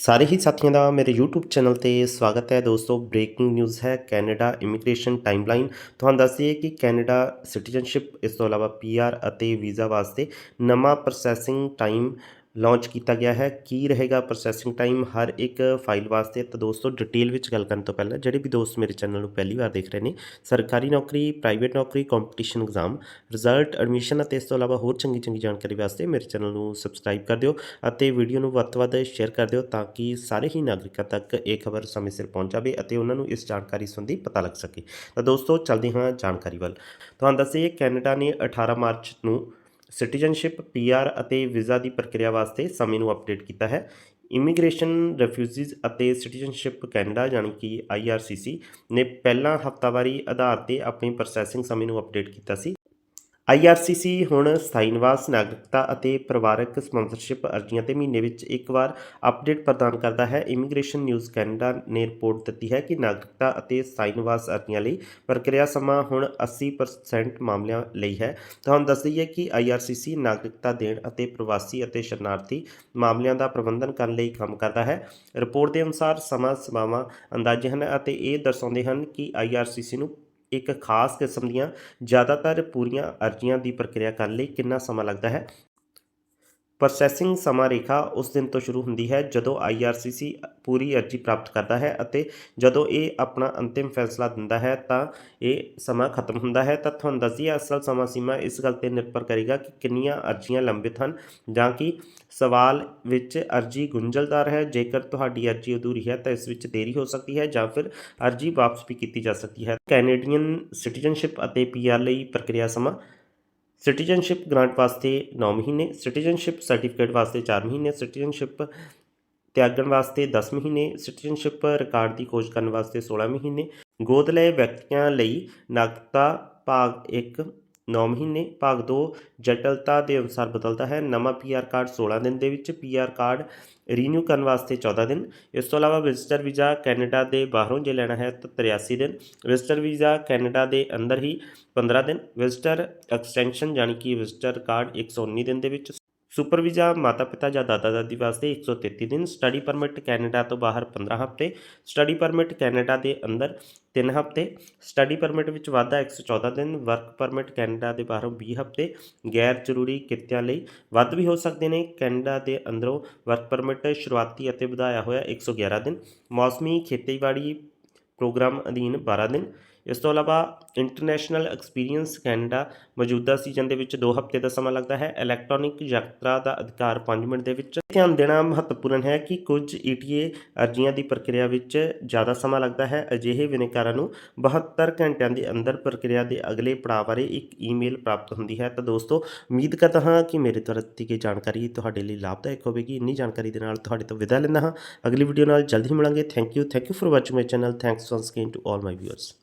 ਸਾਰੇ ਹੀ ਸਾਥੀਆਂ ਦਾ ਮੇਰੇ YouTube ਚੈਨਲ ਤੇ ਸਵਾਗਤ ਹੈ ਦੋਸਤੋ। ਬ੍ਰੇਕਿੰਗ ਨਿਊਜ਼ ਹੈ ਕੈਨੇਡਾ ਇਮੀਗ੍ਰੇਸ਼ਨ ਟਾਈਮਲਾਈਨ ਤੁਹਾਨੂੰ ਦੱਸ ਦਈਏ ਕਿ ਕੈਨੇਡਾ ਸਿਟੀਜ਼ਨਸ਼ਿਪ ਇਸ ਤੋਂ ਇਲਾਵਾ PR ਅਤੇ ਵੀਜ਼ਾ ਵਾਸਤੇ ਨਵਾਂ ਪ੍ਰੋਸੈਸਿੰਗ ਟਾਈਮ ਲਾਂਚ ਕੀਤਾ ਗਿਆ ਹੈ। ਕੀ ਰਹੇਗਾ ਪ੍ਰੋਸੈਸਿੰਗ ਟਾਈਮ? ਹਰ ਇੱਕ ਫਾਈਲ ਵਾਸਤੇ ਤਾਂ ਦੋਸਤੋ ਡਿਟੇਲ ਵਿੱਚ ਗੱਲ ਕਰਨ ਤੋਂ ਪਹਿਲਾਂ ਜਿਹੜੇ ਵੀ ਦੋਸਤ ਮੇਰੇ ਚੈਨਲ ਨੂੰ ਪਹਿਲੀ ਵਾਰ ਦੇਖ ਰਹੇ ਨੇ, ਸਰਕਾਰੀ ਨੌਕਰੀ, ਪ੍ਰਾਈਵੇਟ ਨੌਕਰੀ ਕੰਪੀਟੀਸ਼ਨ ਐਗਜ਼ਾਮ ਰਿਜ਼ਲਟ ਐਡਮਿਸ਼ਨ ਅਤੇ ਇਸ ਤੋਂ ਇਲਾਵਾ ਹੋਰ ਚੰਗੀ ਚੰਗੀ ਜਾਣਕਾਰੀ ਵਾਸਤੇ ਮੇਰੇ ਚੈਨਲ ਨੂੰ ਸਬਸਕ੍ਰਾਈਬ ਕਰ ਦਿਓ ਅਤੇ ਵੀਡੀਓ ਨੂੰ ਵੱਧ ਤੋਂ ਵੱਧ ਸ਼ੇਅਰ ਕਰ ਦਿਓ ਤਾਂ ਕਿ ਸਾਰੇ ਹੀ ਨਾਗਰਿਕਾਂ ਤੱਕ ਇਹ ਖਬਰ ਸਮੇਂ ਸਿਰ ਪਹੁੰਚ ਜਾਵੇ ਅਤੇ ਉਹਨਾਂ ਨੂੰ ਇਸ ਜਾਣਕਾਰੀ ਸੰਬੰਧੀ ਪਤਾ ਲੱਗ ਸਕੇ। ਤਾਂ ਦੋਸਤੋ ਚੱਲਦੇ ਹਾਂ ਜਾਣਕਾਰੀ ਵੱਲ। ਤੁਹਾਨੂੰ ਦੱਸੀਏ ਕੈਨੇਡਾ ਨੇ 18 ਮਾਰਚ ਨੂੰ ਸਿਟੀਜ਼ਨਸ਼ਿਪ ਪੀਆਰ ਅਤੇ ਵੀਜ਼ਾ ਦੀ ਪ੍ਰਕਿਰਿਆ ਵਾਸਤੇ ਸਮੇਂ ਨੂੰ ਅਪਡੇਟ ਕੀਤਾ ਹੈ। ਇਮੀਗ੍ਰੇਸ਼ਨ, ਰਿਫਿਊਜੀਜ਼ ਅਤੇ ਸਿਟੀਜ਼ਨਸ਼ਿਪ ਕੈਨੇਡਾ ਯਾਨੀ ਕਿ ਆਈਆਰਸੀਸੀ ਨੇ ਪਹਿਲਾਂ ਹਫ਼ਤਾਵਾਰੀ ਆਧਾਰ ਤੇ ਆਪਣੀ ਪ੍ਰੋਸੈਸਿੰਗ ਸਮੇਂ ਨੂੰ ਅਪਡੇਟ ਕੀਤਾ ਸੀ। ਆਈਆਰਸੀਸੀ ਹੁਣ ਸਥਾਈ ਨਿਵਾਸ ਨਾਗਰਿਕਤਾ ਅਤੇ ਪਰਿਵਾਰਕ ਸਪਾਂਸਰਸ਼ਿਪ ਅਰਜ਼ੀਆਂ ਤੇ ਮਹੀਨੇ ਵਿੱਚ ਇੱਕ ਵਾਰ ਅਪਡੇਟ ਪ੍ਰਦਾਨ ਕਰਦਾ ਹੈ। ਇਮੀਗ੍ਰੇਸ਼ਨ ਨਿਊਜ਼ ਕੈਨੇਡਾ ਨੇ ਰਿਪੋਰਟ ਦਿੱਤੀ ਹੈ ਕਿ ਨਾਗਰਿਕਤਾ ਅਤੇ ਸਥਾਈ ਨਿਵਾਸ ਅਰਜ਼ੀਆਂ ਲਈ ਪ੍ਰਕਿਰਿਆ ਸਮਾਂ ਹੁਣ 80% ਮਾਮਲਿਆਂ ਲਈ ਹੈ। ਤੁਹਾਨੂੰ ਦੱਸ ਦਈਏ ਕਿ ਆਈਆਰਸੀਸੀ ਨਾਗਰਿਕਤਾ ਦੇਣ ਅਤੇ ਪ੍ਰਵਾਸੀ ਅਤੇ ਸ਼ਰਨਾਰਥੀ ਮਾਮਲਿਆਂ ਦਾ ਪ੍ਰਬੰਧਨ ਕਰਨ ਲਈ ਕੰਮ ਕਰਦਾ ਹੈ। ਰਿਪੋਰਟ ਦੇ ਅਨੁਸਾਰ ਸਮਾਂ, ਸਮਾਵਾਂ ਅੰਦਾਜ਼ੇ ਹਨ ਅਤੇ ਇਹ ਦਰਸਾਉਂਦੇ ਹਨ ਕਿ ਆਈਆਰਸੀਸੀ ਨੂੰ ਇੱਕ ਖਾਸ ਕਿਸਮ ਦੀਆਂ ਜ਼ਿਆਦਾਤਰ ਪੂਰੀਆਂ ਅਰਜ਼ੀਆਂ ਦੀ ਪ੍ਰਕਿਰਿਆ ਕਰਨ ਲਈ ਕਿੰਨਾ ਸਮਾਂ ਲੱਗਦਾ ਹੈ? ਪ੍ਰੋਸੈਸਿੰਗ ਸਮਾਂ ਰੇਖਾ ਉਸ ਦਿਨ ਤੋਂ ਸ਼ੁਰੂ ਹੁੰਦੀ ਹੈ ਜਦੋਂ ਆਈਆਰਸੀਸੀ ਪੂਰੀ ਅਰਜ਼ੀ ਪ੍ਰਾਪਤ ਕਰਦਾ ਹੈ ਅਤੇ ਜਦੋਂ ਇਹ ਆਪਣਾ ਅੰਤਿਮ ਫੈਸਲਾ ਦਿੰਦਾ ਹੈ ਤਾਂ ਇਹ ਸਮਾਂ ਖਤਮ ਹੁੰਦਾ ਹੈ। ਤਾਂ ਤੁਹਾਨੂੰ ਦੱਸਦੀ ਅਸਲ ਸਮਾਂ ਸੀਮਾ ਇਸ ਗੱਲ ਤੇ ਨਿਰਭਰ ਕਰੇਗਾ ਕਿ ਕਿੰਨੀਆਂ ਅਰਜ਼ੀਆਂ ਲੰਬਿਤ ਹਨ ਜਾਂ ਕਿ ਸਵਾਲ ਵਿੱਚ ਅਰਜ਼ੀ ਗੁੰਝਲਦਾਰ ਹੈ। ਜੇਕਰ ਤੁਹਾਡੀ ਅਰਜ਼ੀ ਅਧੂਰੀ ਹੈ ਤਾਂ ਇਸ ਵਿੱਚ ਦੇਰੀ ਹੋ ਸਕਦੀ ਹੈ ਜਾਂ ਫਿਰ ਅਰਜ਼ੀ ਵਾਪਸ ਵੀ ਕੀਤੀ ਜਾ ਸਕਦੀ ਹੈ। ਕੈਨੇਡੀਅਨ ਸਿਟੀਜ਼ਨਸ਼ਿਪ ਅਤੇ ਪੀਆਰ ਲਈ ਪ੍ਰਕਿਰਿਆ ਸਮਾਂ ਸਿਟੀਜ਼ਨਸ਼ਿਪ ਗ੍ਰਾਂਟ ਵਾਸਤੇ 9 ਮਹੀਨੇ, ਸਿਟੀਜ਼ਨਸ਼ਿਪ ਸਰਟੀਫਿਕੇਟ ਵਾਸਤੇ 4 ਮਹੀਨੇ, ਸਿਟੀਜ਼ਨਸ਼ਿਪ ਤਿਆਗਣ ਵਾਸਤੇ 10 ਮਹੀਨੇ, ਸਿਟੀਜ਼ਨਸ਼ਿਪ ਰਿਕਾਰਡ ਦੀ ਖੋਜ ਕਰਨ ਵਾਸਤੇ 16 ਮਹੀਨੇ। ਗੋਦ ਲਏ ਵਿਅਕਤੀਆਂ ਲਈ ਨਾਗਰਿਕਤਾ ਭਾਗ 1 9 ਮਹੀਨੇ ਭਾਗ 2 ਜਟਲਤਾ ਦੇ ਅਨੁਸਾਰ ਬਦਲਦਾ ਹੈ। ਨਵਾਂ ਪੀਆਰ ਕਾਰਡ 16 ਦਿਨ ਦੇ ਵਿੱਚ ਪੀਆਰ ਕਾਰਡ ਰੀਨਿਊ ਕਰਨ ਵਾਸਤੇ 14 ਦਿਨ। ਇਸ ਤੋਂ ਇਲਾਵਾ ਵਿਜ਼ਟਰ ਵੀਜ਼ਾ ਕੈਨੇਡਾ ਦੇ ਬਾਹਰੋਂ ਜੇ ਲੈਣਾ ਹੈ ਤਾਂ 83 ਦਿਨ। ਵਿਜ਼ਟਰ ਵੀਜ਼ਾ ਕੈਨੇਡਾ ਦੇ ਅੰਦਰ ਹੀ 15 ਦਿਨ। ਵਿਜ਼ਟਰ ਐਕਸਟੈਂਸ਼ਨ ਯਾਨੀ ਕਿ ਵਿਜ਼ਟਰ ਕਾਰਡ 119 ਦਿਨ ਦੇ ਵਿੱਚ ਸੁਪਰ ਵੀਜ਼ਾ ਮਾਤਾ ਪਿਤਾ ਜਾਂ ਦਾਦਾ ਦਾਦੀ ਵਾਸਤੇ 133 ਦਿਨ, ਸਟੱਡੀ ਪਰਮਿਟ ਕੈਨੇਡਾ ਤੋਂ ਬਾਹਰ 15 ਹਫ਼ਤੇ, ਸਟੱਡੀ ਪਰਮਿਟ ਕੈਨੇਡਾ ਦੇ ਅੰਦਰ 3 ਹਫ਼ਤੇ, ਸਟੱਡੀ ਪਰਮਿਟ ਵਿੱਚ ਵਾਧਾ 114 ਦਿਨ, ਵਰਕ ਪਰਮਿਟ ਕੈਨੇਡਾ ਦੇ ਬਾਹਰੋਂ 20 ਹਫ਼ਤੇ, ਗੈਰ ਜ਼ਰੂਰੀ ਕਿੱਤਿਆਂ ਲਈ ਵੱਧ ਵੀ ਹੋ ਸਕਦੇ ਨੇ। ਕੈਨੇਡਾ ਦੇ ਅੰਦਰੋਂ ਵਰਕ ਪਰਮਿਟ ਸ਼ੁਰੂਆਤੀ ਅਤੇ ਵਧਾਇਆ ਹੋਇਆ 111 ਦਿਨ, ਮੌਸਮੀ ਖੇਤੀਬਾੜੀ ਪ੍ਰੋਗਰਾਮ ਅਧੀਨ 12 ਦਿਨ ਇਸ ਤੋਂ ਇਲਾਵਾ ਇੰਟਰਨੈਸ਼ਨਲ ਐਕਸਪੀਰੀਅੰਸ ਕੈਨੇਡਾ ਮੌਜੂਦਾ ਸੀਜ਼ਨ ਦੇ ਵਿੱਚ 2 ਹਫ਼ਤੇ ਦਾ ਸਮਾਂ ਲੱਗਦਾ ਹੈ। ਇਲੈਕਟ੍ਰੋਨਿਕ ਯਾਤਰਾ ਦਾ ਅਧਿਕਾਰ 5 ਮਿੰਟ ਦੇ ਵਿੱਚ। ਧਿਆਨ ਦੇਣਾ ਮਹੱਤਵਪੂਰਨ ਹੈ ਕਿ ਕੁਝ ETA ਅਰਜ਼ੀਆਂ ਦੀ ਪ੍ਰਕਿਰਿਆ ਵਿੱਚ ਜ਼ਿਆਦਾ ਸਮਾਂ ਲੱਗਦਾ ਹੈ। ਅਜਿਹੇ ਵਿਨੇਕਾਰਾਂ ਨੂੰ 72 ਘੰਟਿਆਂ ਦੇ ਅੰਦਰ ਪ੍ਰਕਿਰਿਆ ਦੇ ਅਗਲੇ ਪੜਾਅ ਬਾਰੇ ਇੱਕ ਈਮੇਲ ਪ੍ਰਾਪਤ ਹੁੰਦੀ ਹੈ। ਤਾਂ ਦੋਸਤੋ, ਉਮੀਦ ਕਰਦਾ ਹਾਂ ਕਿ ਮੇਰੇ ਦੁਆਰਾ ਦਿੱਤੀ ਗਈ ਜਾਣਕਾਰੀ ਤੁਹਾਡੇ ਲਈ ਲਾਭਦਾਇਕ ਹੋਵੇਗੀ। ਇੰਨੀ ਜਾਣਕਾਰੀ ਦੇ ਨਾਲ ਤੁਹਾਡੇ ਤੋਂ ਵਿਦਾ ਲੈਂਦਾ ਹਾਂ। ਅਗਲੀ ਵੀਡੀਓ ਨਾਲ ਜਲਦੀ ਮਿਲਾਂਗੇ। Thank you thank you for watching my channel thanks once again to all my viewers